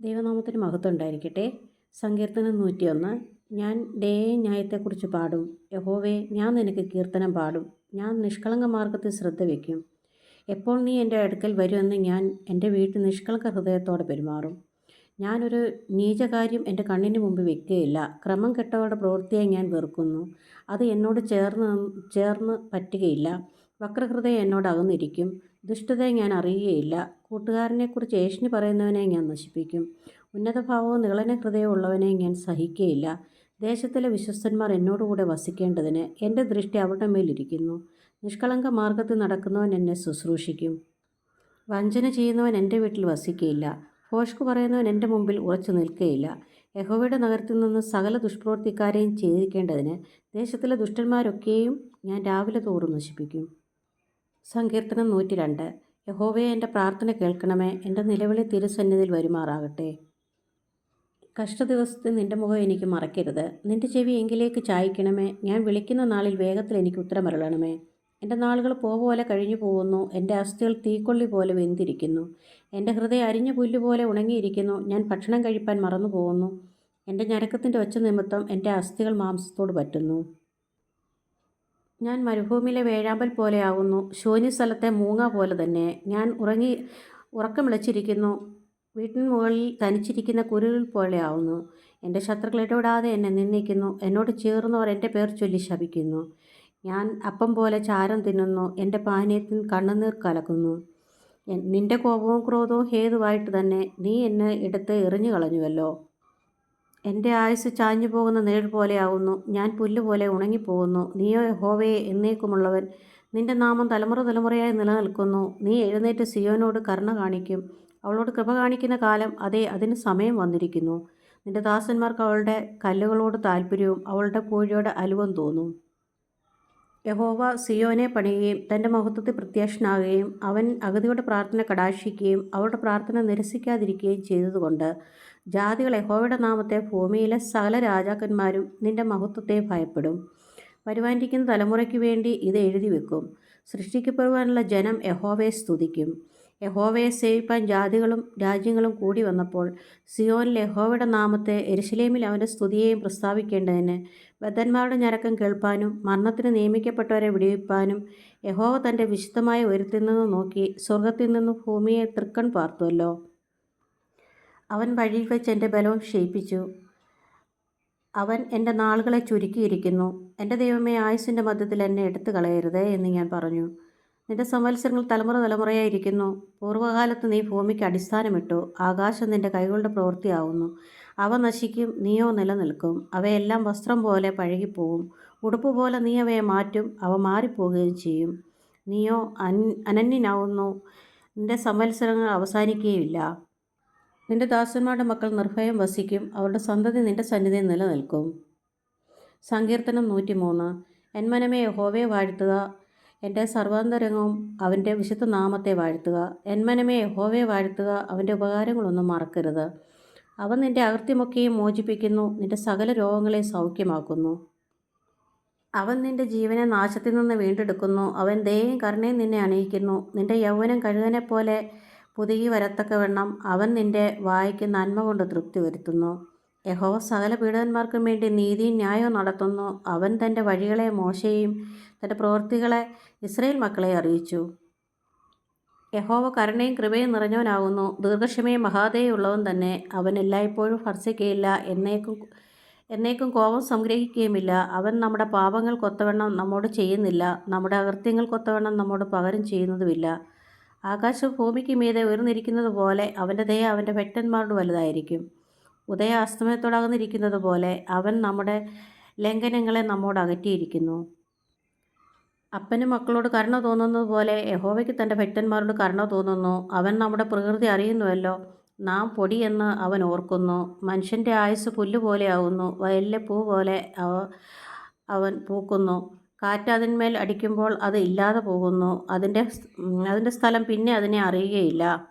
ദൈവനാമത്തിന് മഹത്വം ഉണ്ടായിരിക്കട്ടെ സങ്കീർത്തനം നൂറ്റിയൊന്ന്. ഞാൻ ഡേയ ന്യായത്തെക്കുറിച്ച് പാടും. യഹോവേ ഞാൻ നിനക്ക് കീർത്തനം പാടും. ഞാൻ നിഷ്കളങ്ക മാർഗത്തിൽ ശ്രദ്ധ വയ്ക്കും. എപ്പോൾ നീ എന്റെ അടുക്കൽ വരുമെന്ന് ഞാൻ എന്റെ വീട്ടിൽ നിഷ്കളങ്ക ഹൃദയത്തോടെ പെരുമാറും. ഞാനൊരു നീചകാര്യം എന്റെ കണ്ണിന് മുമ്പ് വെക്കുകയില്ല. ക്രമം കെട്ടവരുടെ പ്രവൃത്തിയെ ഞാൻ വെറുക്കുന്നു. അത് എന്നോട് ചേർന്ന് ചേർന്ന് പറ്റുകയില്ല. വക്രഹൃദയം എന്നോട് അകന്നിരിക്കും. ദുഷ്ടതയെ ഞാൻ അറിയുകയില്ല. കൂട്ടുകാരനെക്കുറിച്ച് ഏഷ്യനി പറയുന്നവനെ ഞാൻ നശിപ്പിക്കും. ഉന്നതഭാവവും നിളന ഹൃദയവും ഉള്ളവനെ ഞാൻ സഹിക്കുകയില്ല. ദേശത്തിലെ വിശ്വസ്തന്മാർ എന്നോടുകൂടെ വസിക്കേണ്ടതിന് എന്റെ ദൃഷ്ടി അവരുടെ മേലിരിക്കുന്നു നിഷ്കളങ്ക മാർഗത്തിൽ നടക്കുന്നവൻ എന്നെ ശുശ്രൂഷിക്കും. വഞ്ചന ചെയ്യുന്നവൻ എന്റെ വീട്ടിൽ വസിക്കുകയില്ല. ഫോഷ്കു പറയുന്നവൻ എന്റെ മുമ്പിൽ ഉറച്ചു നിൽക്കുകയില്ല. യഹോവയുടെ നഗരത്തിൽ നിന്ന് സകല ദുഷ്പ്രവർത്തിക്കാരെയും ഛേദിക്കേണ്ടതിന് ദേശത്തിലെ ദുഷ്ടന്മാരൊക്കെയും ഞാൻ രാവിലെ തോറും നശിപ്പിക്കും. സങ്കീർത്തനം നൂറ്റി രണ്ട് യഹോവയെ എന്റെ പ്രാർത്ഥന കേൾക്കണമേ. എന്റെ നിലവിളി തിരുസന്നിധിയിൽ വരുമാറാകട്ടെ. കഷ്ടദിവസത്തിൽ നിന്റെ മുഖം എനിക്ക് മറക്കരുത് നിന്റെ ചെവി എങ്കിലേക്ക് ചായ്ക്കണമേ. ഞാൻ വിളിക്കുന്ന നാളിൽ വേഗത്തിൽ എനിക്ക് ഉത്തരമരളണമേ. എന്റെ നാളുകൾ പോ പോലെ കഴിഞ്ഞു പോകുന്നു. എന്റെ അസ്ഥികൾ തീക്കൊള്ളി പോലെ വെന്തിരിക്കുന്നു. എന്റെ ഹൃദയം അരിഞ്ഞ പുല്ലുപോലെ ഉണങ്ങിയിരിക്കുന്നു. ഞാൻ ഭക്ഷണം കഴിപ്പാൻ മറന്നു പോകുന്നു എന്റെ ഞരക്കത്തിന്റെ ഒച്ച നിമിത്തം എന്റെ അസ്ഥികൾ മാംസത്തോട് പറ്റുന്നു. ഞാൻ മരുഭൂമിയിലെ വേഴാമ്പൽ പോലെയാകുന്നു. ശൂന്യ സ്ഥലത്തെ മൂങ്ങ പോലെ തന്നെ. ഞാൻ ഉറങ്ങി ഉറക്കം വിളിച്ചിരിക്കുന്നു. വീട്ടിന് മുകളിൽ തനിച്ചിരിക്കുന്ന കുരുവിൽ പോലെയാവുന്നു. എന്റെ ശത്രുക്കൾ ഇടപെടാതെ എന്നെ നിന്ദിക്കുന്നു. എന്നോട് ചേർന്നവർ എന്റെ പേർ ചൊല്ലി ശപിക്കുന്നു. ഞാൻ അപ്പം പോലെ ചാരം തിന്നുന്നു. എന്റെ പാനീയത്തിൽ കണ്ണുനീർ കലക്കുന്നു. നിന്റെ കോപവും ക്രോധവും ഹേതുവായിട്ട് തന്നെ നീ എന്നെ എടുത്ത് എറിഞ്ഞു കളഞ്ഞുവല്ലോ എന്റെ ആയുസ് ചാഞ്ഞു പോകുന്ന നിഴൽ പോലെയാകുന്നു ഞാൻ പുല്ലുപോലെ ഉണങ്ങിപ്പോകുന്നു. നീയോ യഹോവയെ എന്നേക്കുമുള്ളവൻ. നിന്റെ നാമം തലമുറ തലമുറയായി നിലനിൽക്കുന്നു. നീ എഴുന്നേറ്റ് സിയോനോട് കരുണ കാണിക്കും. അവളോട് കൃപ കാണിക്കുന്ന കാലം അതേ അതിന് സമയം വന്നിരിക്കുന്നു. നിന്റെ ദാസന്മാർക്ക് അവളുടെ കല്ലുകളോട് താല്പര്യവും അവളുടെ കോഴിയോട് അലുവം തോന്നും. യഹോവ സിയോനെ പണിയുകയും തന്റെ മഹത്വത്തിൽ പ്രത്യക്ഷനാകുകയും അവൻ അഗതിയുടെ പ്രാർത്ഥന കടാക്ഷിക്കുകയും അവരുടെ പ്രാർത്ഥന നിരസിക്കാതിരിക്കുകയും ചെയ്തതുകൊണ്ട് ജാതികൾ യഹോവയുടെ നാമത്തെ ഭൂമിയിലെ സകല രാജാക്കന്മാരും നിന്റെ മഹത്വത്തെ ഭയപ്പെടും. വരുവാനിരിക്കുന്ന തലമുറയ്ക്ക് വേണ്ടി ഇത് എഴുതി വെക്കും സൃഷ്ടിക്കപ്പെടുവാനുള്ള ജനം യഹോവയെ സ്തുതിക്കും. യഹോവയെ സേവിപ്പാൻ ജാതികളും രാജ്യങ്ങളും കൂടി വന്നപ്പോൾ സിയോനിൽ യഹോവയുടെ നാമത്തെ എരുശലേമിൽ അവന്റെ സ്തുതിയെയും പ്രസ്താവിക്കേണ്ടതിന് ബദ്ധന്മാരുടെ ഞരക്കം കേൾപ്പാനും മരണത്തിന് നിയമിക്കപ്പെട്ടവരെ വിടിവിപ്പാനും യഹോവ തന്റെ വിശുദ്ധമായ ഉയരത്തിൽ നിന്ന് നോക്കി സ്വർഗത്തിൽ നിന്ന് ഭൂമിയെ തൃക്കൺ പാർത്തുവല്ലോ. അവൻ വഴിയിൽ വെച്ച് എന്റെ ബലവും ക്ഷയിപ്പിച്ചു. അവൻ എന്റെ നാളുകളെ ചുരുക്കിയിരിക്കുന്നു. എന്റെ ദൈവമേ ആയുസിന്റെ മധ്യത്തിൽ എന്നെ എടുത്തു കളയരുതേ എന്ന് ഞാൻ പറഞ്ഞു. നിന്റെ സംവത്സരങ്ങൾ തലമുറ തലമുറയായിരിക്കുന്നു. പൂർവകാലത്ത് നീ ഭൂമിക്ക് അടിസ്ഥാനമിട്ടു. ആകാശം നിന്റെ കൈകളുടെ പ്രവൃത്തിയാവുന്നു. അവ നശിക്കും നീയോ നിലനിൽക്കും. അവയെല്ലാം വസ്ത്രം പോലെ പഴകിപ്പോവും. ഉടുപ്പ് പോലെ നീ അവയെ മാറ്റും അവ മാറിപ്പോവുകയും ചെയ്യും. നീയോ അൻ അനന്യനാവുന്നു. നിന്റെ സംവത്സരങ്ങൾ അവസാനിക്കുകയില്ല നിന്റെ ദാസന്മാരുടെ മക്കൾ നിർഭയം വസിക്കും. അവരുടെ സന്തതി നിന്റെ സന്നിധിയിൽ നിലനിൽക്കും. സങ്കീർത്തനം നൂറ്റിമൂന്ന്. എന്മനമേ യഹോവയെ വാഴ്ത്തുക. എന്റെ സർവാന്തരംഗവും അവന്റെ വിശുദ്ധ നാമത്തെ വാഴ്ത്തുക. എന്മനമേ യഹോവയെ വാഴ്ത്തുക. അവന്റെ ഉപകാരങ്ങളൊന്നും മറക്കരുത്. അവൻ നിന്റെ അകൃത്യമൊക്കെയും മോചിപ്പിക്കുന്നു. നിന്റെ സകല രോഗങ്ങളെ സൗഖ്യമാക്കുന്നു. അവൻ നിന്റെ ജീവനെ നാശത്തിൽ നിന്ന് വീണ്ടെടുക്കുന്നു. അവൻ ദയയും കരുണയും നിന്നെ അണിയിക്കുന്നു. നിന്റെ യൗവനം കഴുകനെ പോലെ പുതുകി വരത്തക്കവണ്ണം അവൻ നിന്റെ വായിക്ക് നന്മ കൊണ്ട് തൃപ്തി വരുത്തുന്നു. യഹോവ സകല പീഡകന്മാർക്കും വേണ്ടി നീതിയും ന്യായവും നടത്തുന്നു. അവൻ തന്റെ വഴികളെ മോശയും തന്റെ പ്രവൃത്തികളെ ഇസ്രയേൽ മക്കളെ അറിയിച്ചു. യഹോവ കരുണയും കൃപയും നിറഞ്ഞവനാകുന്നു. ദീർഘക്ഷമയും മഹാദയുള്ളവൻ തന്നെ. അവൻ എല്ലായ്പ്പോഴും ഹർസിക്കുകയില്ല എന്നേക്കും എന്നേക്കും കോപം സംഗ്രഹിക്കുകയുമില്ല. അവൻ നമ്മുടെ പാപങ്ങൾ കൊത്തവണ്ണം നമ്മോട് ചെയ്യുന്നില്ല. നമ്മുടെ അകൃത്യങ്ങൾ കൊത്തവണ്ണം നമ്മോട് പകരം ചെയ്യുന്നതുമില്ല. ആകാശ ഭൂമിക്ക് മീതെ ഉയർന്നിരിക്കുന്നത് പോലെ അവന്റെ ദയ അവന്റെ ഭക്തന്മാരോട് വലുതായിരിക്കും. ഉദയ അസ്തമയത്തോടകന്നിരിക്കുന്നത് പോലെ അവൻ നമ്മുടെ ലംഘനങ്ങളെ നമ്മോട് അകറ്റിയിരിക്കുന്നു. അപ്പന് മക്കളോട് കരുണ തോന്നുന്നത് പോലെ യഹോവയ്ക്ക് തന്റെ ഭക്തന്മാരോട് കരുണ തോന്നുന്നു. അവൻ നമ്മുടെ പ്രകൃതി അറിയുന്നുവല്ലോ. നാം പൊടിയെന്ന് അവൻ ഓർക്കുന്നു. മനുഷ്യന്റെ ആയുസ് പുല്ലുപോലെയാവുന്നു. വയലിലെ പൂ പോലെ അവ അവൻ പൂക്കുന്നു. കാറ്റ് അതിന്മേൽ അടിക്കുമ്പോൾ അത് ഇല്ലാതെ പോകുന്നു. അതിന്റെ അതിന്റെ സ്ഥലം പിന്നെ അതിനെ അറിയുകയില്ല.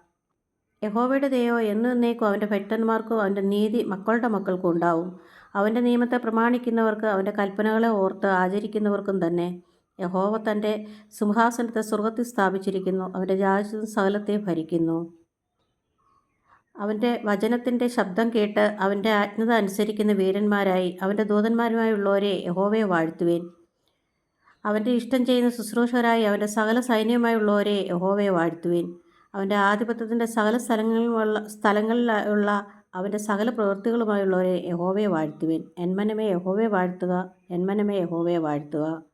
യഹോവയുടെ ദയോ എന്നും എന്നേക്കും അവന്റെ ഭക്തന്മാർക്കും അവന്റെ നീതി മക്കളുടെ മക്കൾക്കും ഉണ്ടാവും. അവന്റെ നിയമത്തെ പ്രമാണിക്കുന്നവർക്ക് അവന്റെ കൽപ്പനകളെ ഓർത്ത് ആചരിക്കുന്നവർക്കും തന്നെ യഹോവ തന്റെ സിംഹാസനത്തെ സ്വർഗത്തിൽ സ്ഥാപിച്ചിരിക്കുന്നു. അവന്റെ രാജ്യത്ത് സകലത്തെ ഭരിക്കുന്നു. അവന്റെ വചനത്തിന്റെ ശബ്ദം കേട്ട് അവന്റെ ആജ്ഞത അനുസരിക്കുന്ന വീരന്മാരായി അവന്റെ ദൂതന്മാരുമായുള്ളവരെ യഹോവയെ വാഴ്ത്തുവേൻ. അവന്റെ ഇഷ്ടം ചെയ്യുന്ന ശുശ്രൂഷകരായി അവന്റെ സകല സൈന്യമായുള്ളവരെ യഹോവയെ വാഴ്ത്തുവേൻ. അവന്റെ ആധിപത്യത്തിന്റെ സകല സ്ഥലങ്ങളിലുള്ള സ്ഥലങ്ങളിലുള്ള അവന്റെ സകല പ്രവൃത്തികളുമായുള്ളവരെ യഹോവയെ വാഴ്ത്തുവേൻ. എൻമനമേ യഹോവയെ വാഴ്ത്തുക. എൻമനമേ യഹോവയെ വാഴ്ത്തുക.